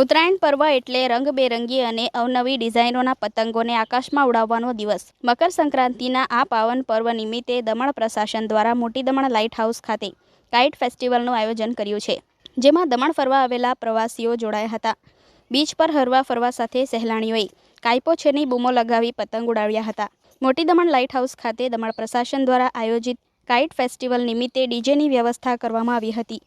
ઉત્તરાયણ પર્વ એટલે રંગબેરંગી અને અવનવી ડિઝાઇનોના પતંગોને આકાશમાં ઉડાવવાનો દિવસ. મકર સંક્રાંતિના આ પાવન પર્વ નિમિત્તે દમણ પ્રશાસન દ્વારા મોટી દમણ લાઇટ હાઉસ ખાતે કાઇટ ફેસ્ટિવલનું આયોજન કર્યું છે, જેમાં દમણ ફરવા આવેલા પ્રવાસીઓ જોડાયા હતા. બીચ પર હરવા ફરવા સાથે સહેલાણીઓએ કાયપો છેની બૂમો લગાવી પતંગ ઉડાવ્યા હતા. મોટી દમણ લાઇટ હાઉસ ખાતે દમણ પ્રશાસન દ્વારા આયોજિત કાઇટ ફેસ્ટિવલ નિમિત્તે ડીજેની વ્યવસ્થા કરવામાં આવી હતી.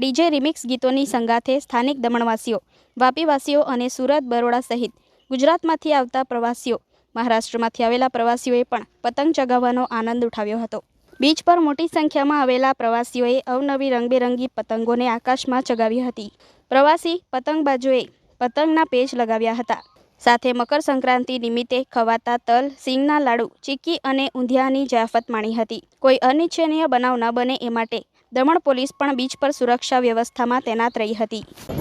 ડીજે રિમિક્સ ગીતોની સંગાથે સ્થાનિક દમણવાસીઓ, વાપીવાસીઓ અને સુરત બરોડા સહિત ગુજરાતમાંથી આવતા પ્રવાસીઓ, મહારાષ્ટ્રમાંથી આવેલા પ્રવાસીઓએ પણ પતંગ ચગાવવાનો આનંદ ઉઠાવ્યો હતો. બીચ પર મોટી સંખ્યામાં આવેલા પ્રવાસીઓએ અવનવી રંગબેરંગી પતંગોને આકાશમાં ચગાવી હતી. પ્રવાસી પતંગબાજોએ પતંગના પેચ લગાવ્યા હતા. સાથે મકર સંક્રાંતિ નિમિત્તે ખવાતા તલ, સિંગના લાડુ, ચીક્કી અને ઊંધિયાની જાફત માણી હતી. કોઈ અનિચ્છનીય બનાવ ન બને એ માટે દમણ પોલીસ પણ બીચ પર સુરક્ષા વ્યવસ્થામાં તૈનાત રહી હતી.